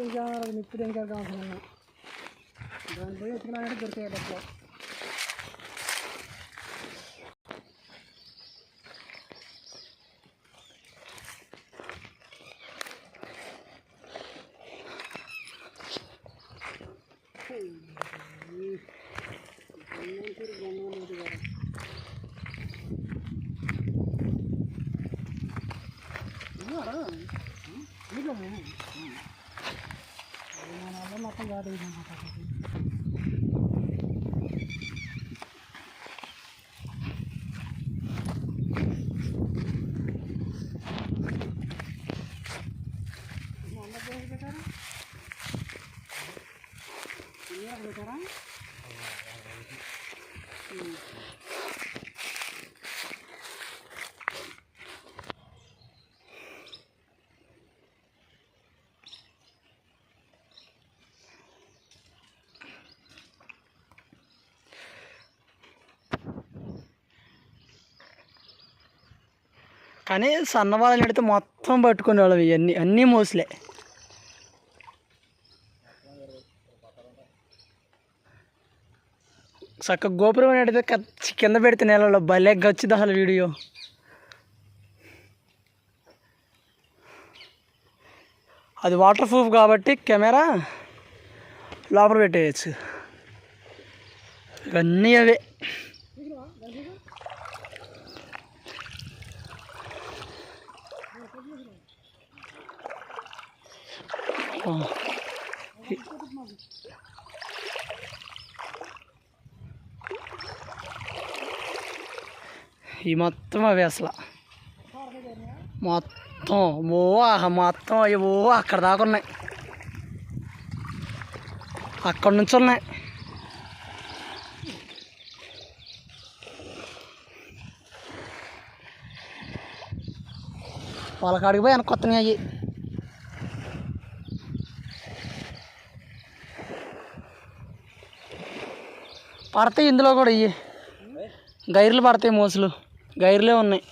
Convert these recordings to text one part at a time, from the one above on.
ചെയ്യാറുണ്ട് ഇപ്പം എനിക്ക് കേൾക്കാൻ സാധനം അതുകൊണ്ട് എത്തിക്കണമായിട്ട് തീർച്ചയായും പറ്റുമോ మొత్తం కాదు కానీ సన్నవాళ్ళని అడితే మొత్తం పట్టుకునేవాళ్ళం ఇవన్నీ అన్నీ మోసలే. చక్క గోపురం అని కచ్చి కింద పెడితే నెలలో భలే గచ్చిది అసలు వీడియో. అది వాటర్ ప్రూఫ్ కాబట్టి కెమెరా లోపల పెట్టేయచ్చు. ఇవన్నీ అవే. ఈ మొత్తం అవి అసలు. మొత్తం. ఓ మొత్తం అవి ఓ అక్కడ దాకా ఉన్నాయి. అక్కడ నుంచి ఉన్నాయి. వాళ్ళ కాడికి పోయి వెనక్కి వస్తున్నాయి అవి పడతాయి ఇందులో కూడా ఇవి గైర్లు పడతాయి మోసులు. గైర్లే ఉన్నాయి.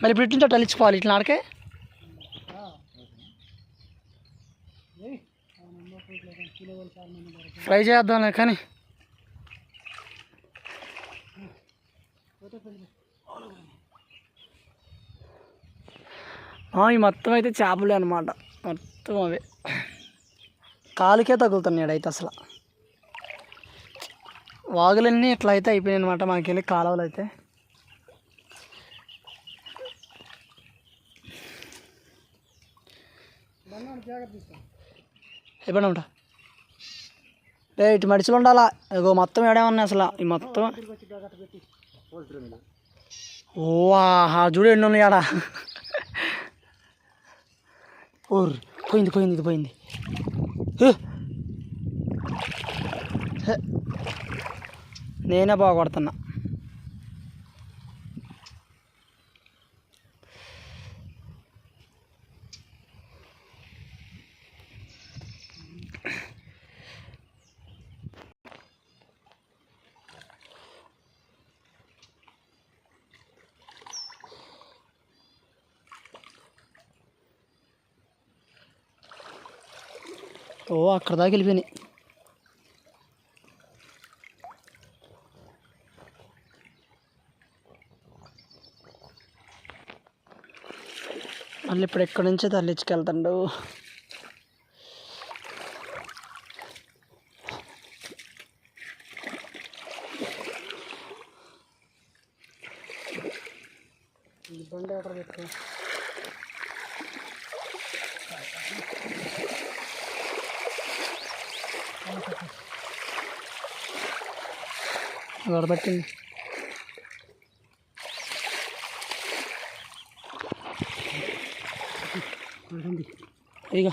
మరి ఇప్పుడు ఇట్లా టలిచ్చిపోవాలి ఇట్లా ఆడకే ఫ్రై చేద్దాంలే కానీ. ఈ మొత్తం అయితే చేపలే అనమాట మొత్తం అవే. కాలుకే తగులుతున్నాడు అయితే అసలు. వాగులన్నీ ఇట్లా అయితే అయిపోయాయి అనమాట మాకెళ్ళి కాలువలు అయితే. అయిపోయినామట ఉంటా. రే ఇటు మడిచిలు ఉండాలా? ఇగో మొత్తం ఏడేమన్నా అసలు. ఈ మొత్తం. ఓ ఆహా చూడు ఎన్ని ఉన్నాయి ఆడ. ఓర్ పోయింది పోయింది ఇది పోయింది. హే. నేనే బాగా కొడుతున్నా అక్కడ దాకా వెళ్ళిపోయినాయి. మళ్ళీ ఇప్పుడు ఎక్కడి నుంచో తరలించుకెళ్తాడు. బండి పెట్టుకో వడబట్టింది ఇక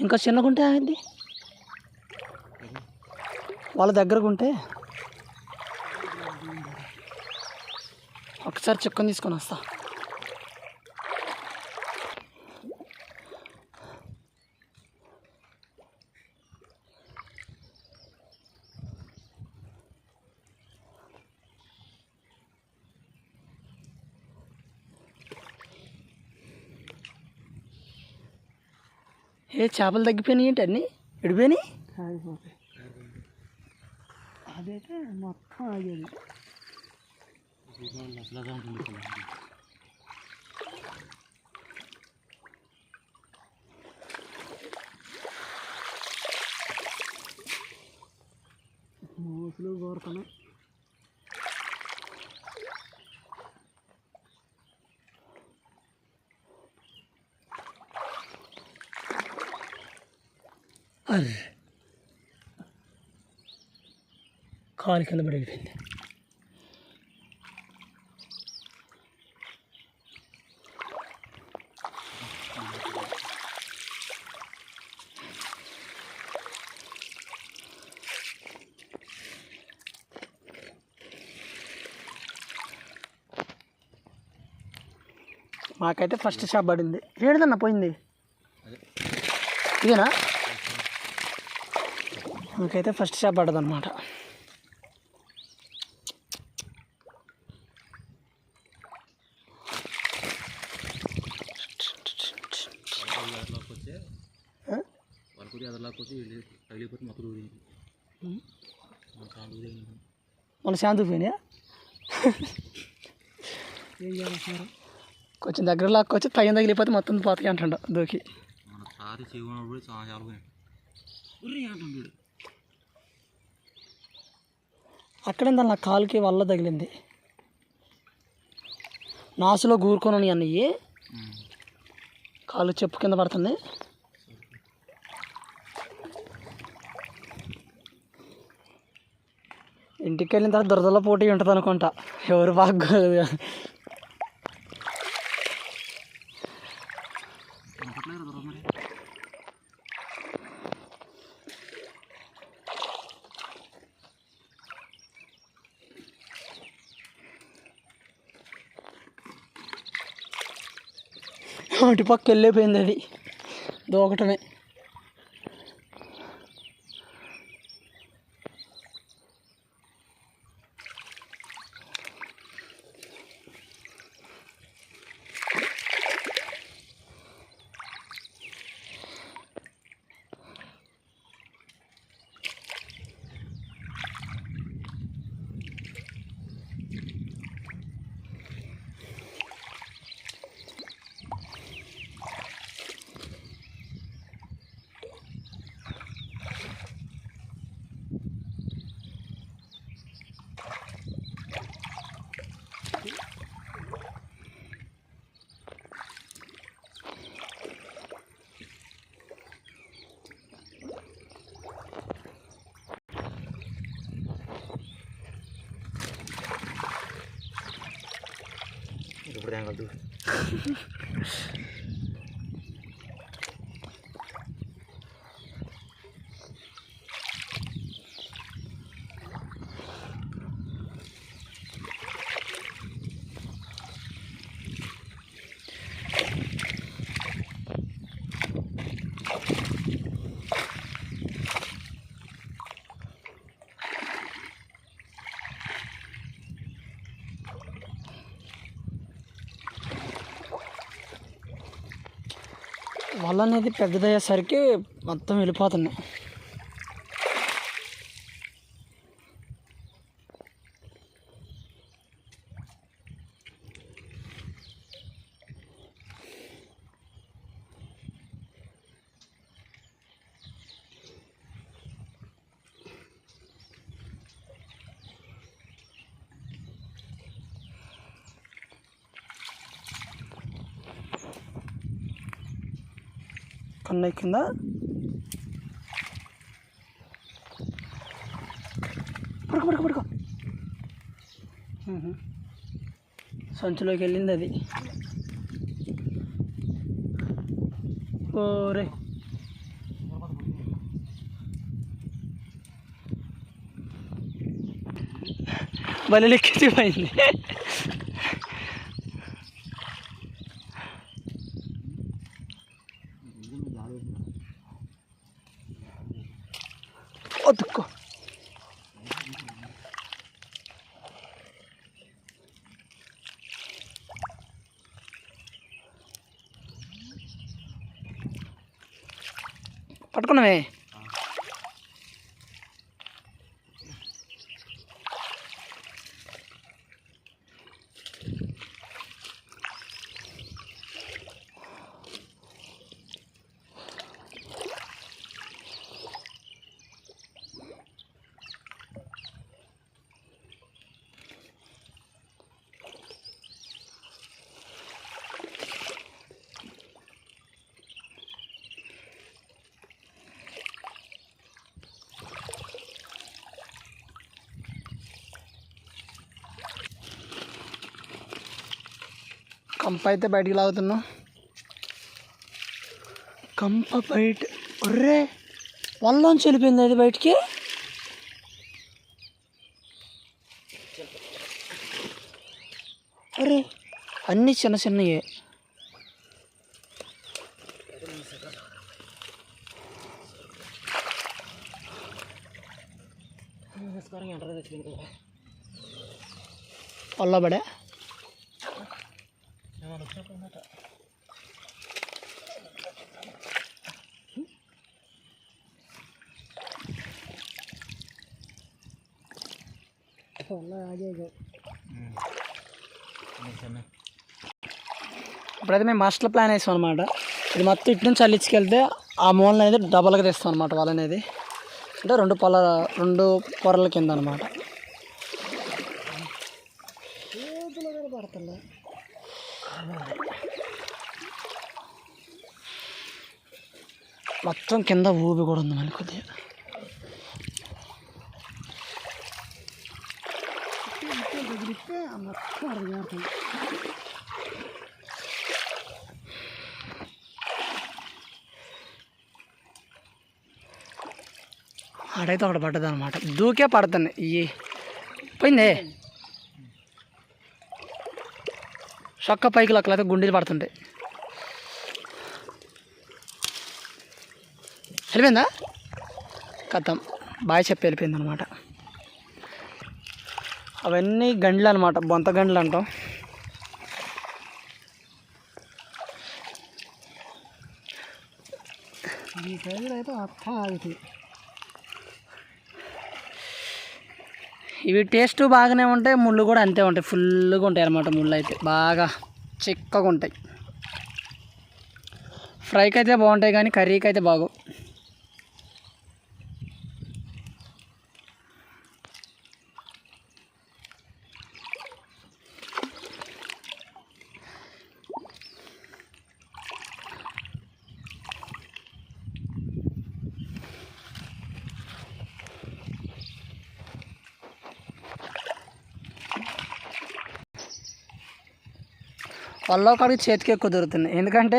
ఇంకా చిన్నగుంటే ఆగింది. వాళ్ళ దగ్గరకు ఉంటే ఒకసారి చిక్కుని తీసుకొని వస్తా. ఏ చేపలు తగ్గిపోయినాయి ఏంటి అన్నీ? విడిపోయినాయి? అదైతే మొత్తం ఆగేది మోసులు కోరుతున్నాయి అర్రే కాలు కింద పడిపోయింది. మాకైతే ఫస్ట్ షాప్ పడింది. ఏడుదన్న పోయింది. ఇదేనా? మాకైతే ఫస్ట్ షాప్ పడదనమాట అనమాట వరకు ఎదలాకి వచ్చి తగిలిపోతే మొత్తం ఊరింది చాలా ఊరింది మళ్ళీ శాంతి పోయినాయా? ఏం చేయాలంటున్నారు కొంచెం దగ్గర లాక్కొచ్చి తగిన తగిలిపోతే మొత్తం పోతాయి అంటాడు దూకి. మన అక్కడే నా కాలుకి వల్ల తగిలింది. నాసులో గూరుకొని అన్నయ్యి. కాలు చెప్పు కింద పడుతుంది. ఇంటికి వెళ్ళిన తర్వాత దురదల పోటీ ఉంటుంది అనుకుంటా ఎవరు బాగా అనుకోవట్లేదు అటు పక్క వెళ్ళిపోయింది అది. దూకటమే 呵呵 వల అనేది పెద్దదయ్యేసరికి మొత్తం వెళ్ళిపోతున్నాయి. ఉన్నాయి కింద. పడుకో పడుకో పడుకో. సంచులోకి వెళ్ళింది అది. ఓరే. బలి లెక్కిపోయింది కంప అయితే బయటికి లాగుతున్నాం. కంప బయట ఒర్రే వల్లోంచి వెళ్ళిపోయింది అది బయటికి. అరే అన్నీ చిన్న చిన్నయే. వల్ల అప్పుడైతే మేము మాస్టర్ ప్లాన్ వేసాం అనమాట ఇది మొత్తం ఇటు నుంచి అల్లించుకెళ్తే ఆ మూలని అనేది డబల్గా తెస్తాం అనమాట వాళ్ళ అనేది. అంటే రెండు పొల రెండు పొరల కింద అనమాట మొత్తం కింద ఊబి కూడా ఉంది మళ్ళీ కొద్దిగా. మొత్తం ఆడైతే ఒకటి పడ్డది అనమాట దూకే పడుతున్నాయి ఇవి పోయిందే. చొక్క పైకి లెక్కలైతే గుండెలు పడుతుంటాయి. వెళ్ళిపోయిందా? కథం. బాగా చెప్పి వెళ్ళిపోయింది అనమాట అవన్నీ గండ్లు అనమాట బొంత గండ్లు అంటాం. ఈ సైజులో అయితే అర్థం ఆగుతుంది. ఇవి టేస్ట్ బాగానే ఉంటాయి ముళ్ళు కూడా అంతే ఉంటాయి. ఫుల్గా ఉంటాయి అన్నమాట ముళ్ళు అయితే. బాగా చిక్కగా ఉంటాయి. ఫ్రైకి అయితే బాగుంటాయి కానీ కర్రీకి అయితే బాగు పళ్ళు కాడికి చేతికి ఎక్కువ దొరుకుతున్నాయి. ఎందుకంటే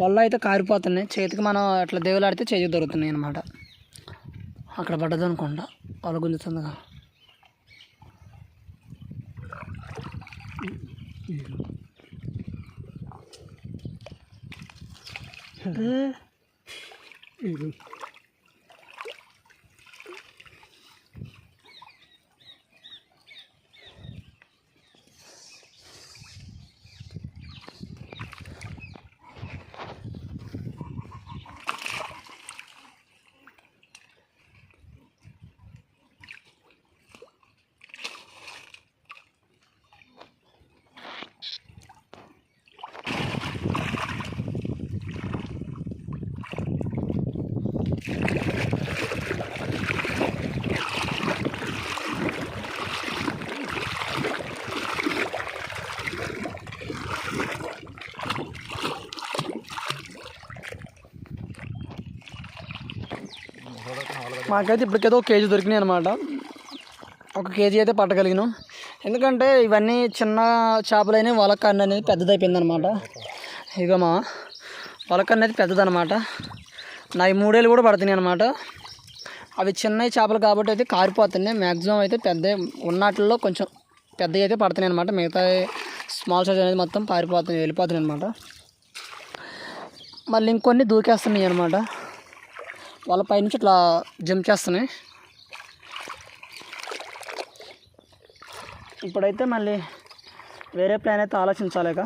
పళ్ళు అయితే కారిపోతున్నాయి. చేతికి మనం అట్లా దేవులాడితే చేతికి దొరుకుతున్నాయి అనమాట అక్కడ పడ్డది అనుకుంటా వల గుంజుతుందిగా ఇది మాకైతే ఇప్పటికేదో ఒక కేజీ దొరికినాయి అనమాట ఒక కేజీ అయితే పట్టగలిగినాం. ఎందుకంటే ఇవన్నీ చిన్న చేపలైనా వలకన్ను అనేది పెద్దదైపోయింది అనమాట ఇక మా వలకన్ను పెద్దదనమాట నాకు మూడేళ్ళు కూడా పడుతున్నాయి అనమాట అవి చిన్న చేపలు కాబట్టి అయితే కారిపోతున్నాయి. మ్యాక్సిమం అయితే పెద్ద ఉన్నట్లో కొంచెం పెద్దవి అయితే పడుతున్నాయి అనమాట మిగతా స్మాల్ సైజ్ అనేది మొత్తం పారిపోతున్నాయి వెళ్ళిపోతున్నాయి అనమాట మళ్ళీ ఇంకొన్ని దూకేస్తున్నాయి అనమాట వాళ్ళ పైనుంచి ఇట్లా జంప్ చేస్తున్నాయి. ఇప్పుడైతే మళ్ళీ వేరే ప్లాన్ అయితే ఆలోచించాలేక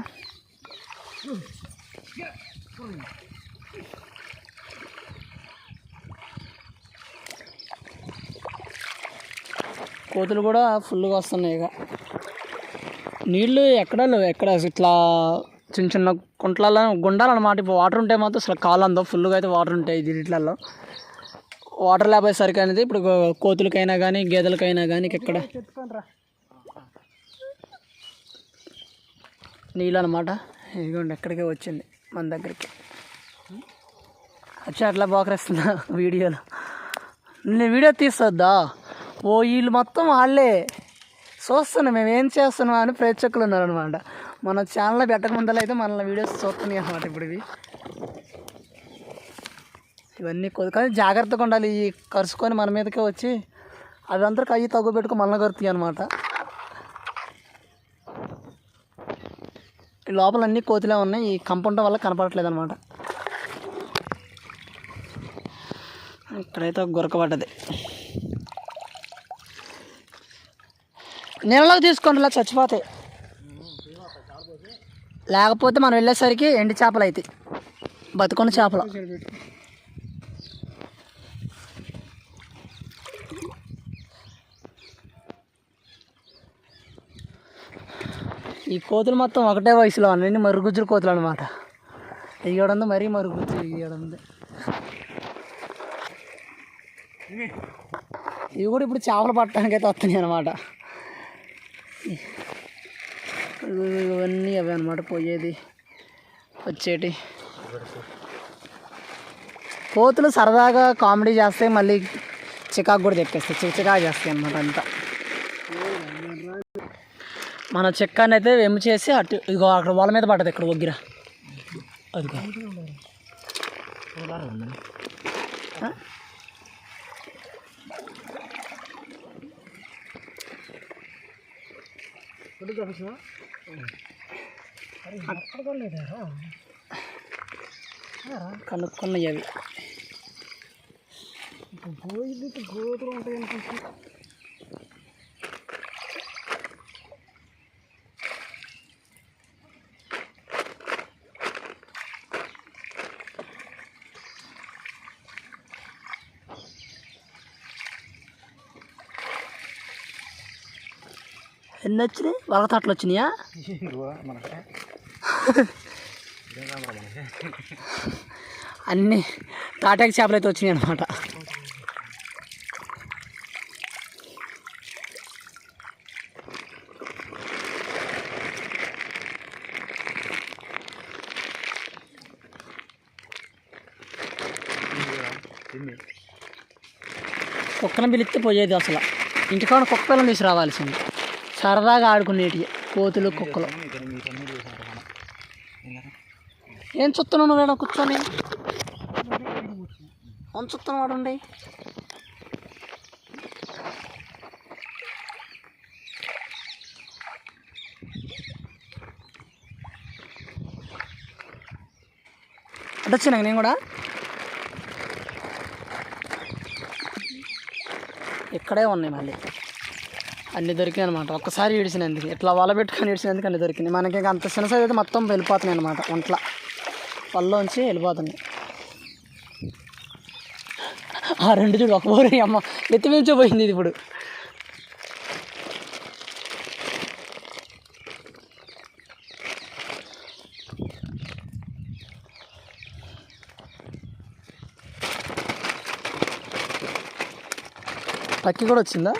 కోతులు కూడా ఫుల్గా వస్తున్నాయి ఇక. నీళ్ళు ఎక్కడ లేవు? ఎక్కడ? ఇట్లా చిన్న చిన్న కుంట్లలో గుండాలన్నమాట. ఇప్పుడు వాటర్ ఉంటే మాత్రం అసలు కాలందో ఫుల్గా అయితే వాటర్ ఉంటాయి దీంట్లలో వాటర్ లేకపోయేసరికి అనేది ఇప్పుడు కోతులకైనా కానీ గేదెలకైనా కానీ ఎక్కడ నీళ్ళు అనమాట ఇదిగోండి ఎక్కడికే వచ్చింది మన దగ్గరికి. వచ్చి అట్లా బోకరేస్తున్నా వీడియోలో. నేను వీడియో తీస్తుందా ఓ వీళ్ళు మొత్తం వాళ్ళే. చూస్తున్నాం మేము ఏం చేస్తున్నాం అని ప్రేక్షకులు ఉన్నారనమాట మన ఛానల్లో పెట్టక ముందర అయితే మన వీడియోస్ చూస్తున్నాయి అన్నమాట ఇప్పుడు ఇవి. ఇవన్నీ కొద్ది కానీ జాగ్రత్తగా ఉండాలి. ఈ కరుచుకొని మన మీదకే వచ్చి అవి అందరికి అవి తగ్గు పెట్టుకు మళ్ళీ కరుతాయి అనమాట ఈ లోపల అన్ని కోతులే ఉన్నాయి. ఈ కంపౌండ్ వల్ల కనపడట్లేదు అనమాట ఇక్కడైతే ఒక గురక పడ్డది. నీళ్ళలోకి తీసుకోండి ఇలా చచ్చిపోతాయి. లేకపోతే మనం వెళ్ళేసరికి ఎండి చేపలు అవుతాయి బతుకున్న చేపలు. ఈ కోతులు మొత్తం ఒకటే వయసులో ఉన్నాయి మరుగుజ్జురు కోతులు అనమాట ఇయ్యడంది మరీ మరుగుజ్జు ఇయ్యడంది ఇవి కూడా ఇప్పుడు చేపలు పట్టడానికి అయితే వస్తున్నాయి అనమాట ఇవన్నీ అవే అనమాట పోయేది వచ్చేటి. కోతులు సరదాగా కామెడీ చేస్తే మళ్ళీ చికాకు కూడా తెప్పేస్తాయి. చిక చేస్తాయి అనమాట అంతా. మన చెక్కని అయితే వెమ్ము చేసి అటు ఇగో అక్కడ వాళ్ళ మీద పడ్డది ఇక్కడ ఒగ్గిర. అదిగో. ఆ? కనుక్కున్నాయి అవి. పోయి ఉంటాయి అనుకుంటున్నా ఎన్ని వచ్చినాయి వలక తట్లు వచ్చినాయా అన్నీ తాటాకి చేపలు అయితే వచ్చినాయి అనమాట కుక్కను పిలిస్తే పోయేది అసలు. ఇంటికాడ కుక్క పిల్లని తీసి రావాల్సింది సరదాగా ఆడుకునేటివి కోతులు కుక్కలు. ఏం చూస్తున్నావు నువ్వు మేడం కూర్చొని? అవును చూస్తున్నావు అంటే అడ్డొచ్చినా నేను కూడా? ఇక్కడే ఉన్నాయి మళ్ళీ. అన్ని దొరికినాయి అనమాట ఒక్కసారి ఇడిచినందుకు ఇట్లా వల పెట్టుకొని ఇడిచినందుకు అన్ని దొరికినాయి. మనకి ఇంకా అంత చిన్న సైజ్ అయితే మొత్తం వెళ్ళిపోతున్నాయి అనమాట ఒంట్లో. వల్లలోంచి వెళ్ళిపోతున్నాయి. ఆ రెండు చూడు ఒక ఊరి అమ్మ నెత్తి మించే పోయింది ఇది ఇప్పుడు. పక్కి కూడా వచ్చిందా?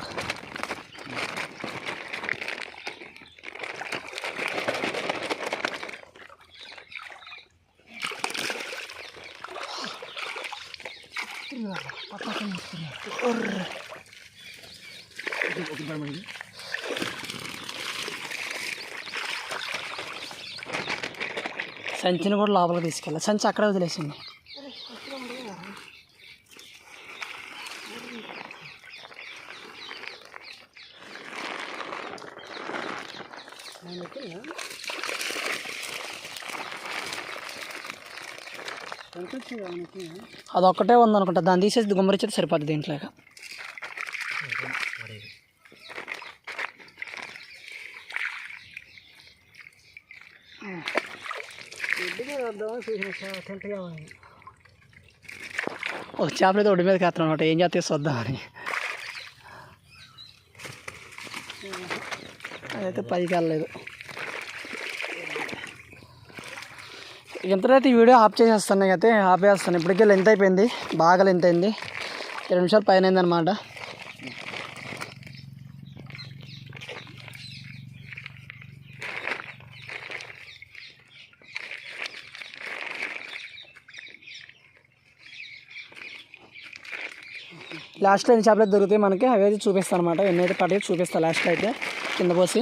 సంచిని కూడా లోపలికి తీసుకెళ్ళా సంచి అక్కడే వదిలేసింది. అదొక్కటే ఉందనుకుంటా. దాన్ని తీసేసి గుమ్మరిచ్చేది సరిపోద్ది దీంట్లో ఓ ఒక చేపలు అయితే ఒడి మీద కాస్తున్నాం అనమాట ఏం చేస్తే చూద్దామని అదైతే పైకి వెళ్ళలేదు ఇంతటి వీడియో ఆఫ్ చేసేస్తాను అయితే ఆఫ్ చేస్తాను ఇప్పటికే లెంత్ అయిపోయింది. బాగా లెంత్ అయింది. ఇరవై నిమిషాలు పైన అయిందనమాట లాస్ట్లో ఎన్ని చేపలు దొరుకుతాయి మనకి అవి అయితే చూపిస్తాను అనమాట ఎన్ని అయితే పడి చూపిస్తాను లాస్ట్లో అయితే. కింద పోసి.